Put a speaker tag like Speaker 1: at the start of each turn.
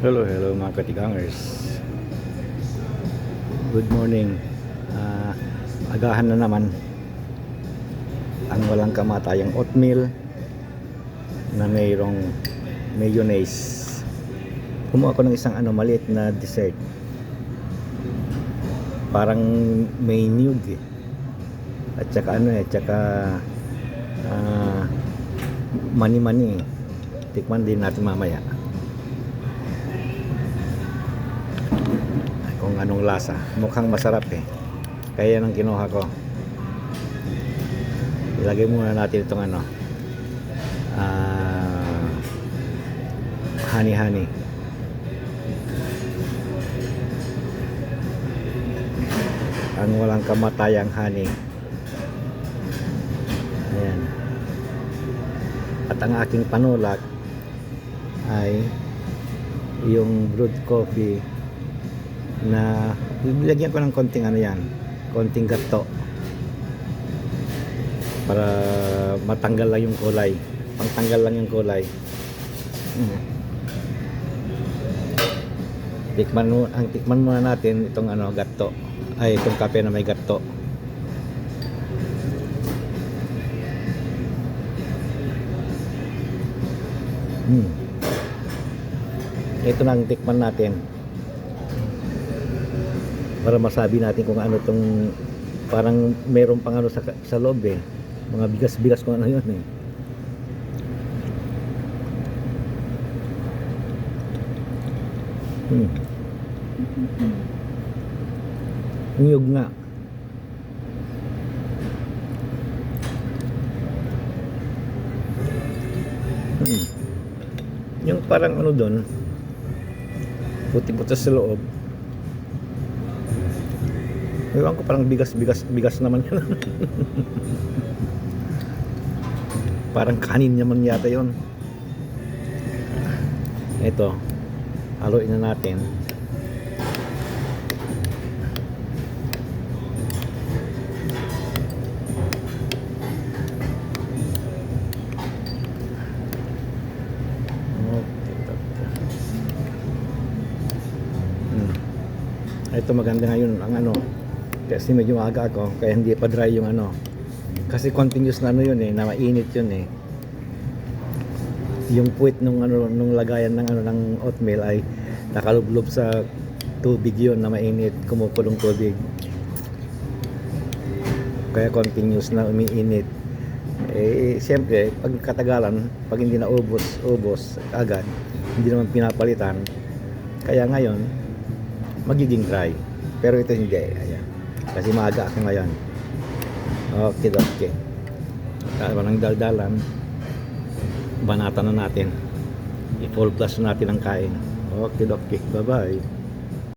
Speaker 1: Hello, hello mga katigangers. Good morning. Ah, agahan na naman ang walang kamatayang oatmeal na mayroong mayonnaise. Kumuha ko ng isang ano maliit na dessert. Parang may nude eh. At saka ano eh, saka ah, mani-mani. Tikman din natin mamaya. Anong lasa. Mukhang masarap eh. Kaya nang kinuha ko. Ilagay muna natin itong ano. Ah, honey honey. Ang walang kamatayang honey. Ayan. At ang aking panulak ay yung brewed coffee na bibigyan ko ng konting ano yan konting gato para matanggal lang yung kulay. Pangtanggal lang yung kulay. Mm. tikman mo ang tikman muna natin itong ano gato. Ay itong kape na may gato. Hmm. Ito na ang tikman natin para masabi natin kung ano tong parang meron pang ano sa, sa loob eh mga bigas-bigas kung ano yun eh hmm. Niyog nga hmm. yung parang ano doon puti-puti sa loob Ewan ko parang bigas bigas bigas naman yun. parang kanin naman yata yon. Ito. Haluin na natin. Hmm. Ito maganda ngayon ang ano kasi medyo maaga ako kaya hindi pa dry yung ano. Kasi continuous na ano yun eh na mainit yun eh. Yung puwit nung ano nung lagayan ng ano ng oatmeal ay nakalublob sa tubig yun na mainit kumukulong tubig. Kaya continuous na umiinit. Eh siyempre pag katagalan pag hindi na ubos ubos agad hindi naman pinapalitan. Kaya ngayon magiging dry. Pero ito hindi ayan kasi maaga ako ngayon. Okay okay. Kaya ng daldalan. Banatan na natin. I-full plus natin ang kain. Okay okay. Bye bye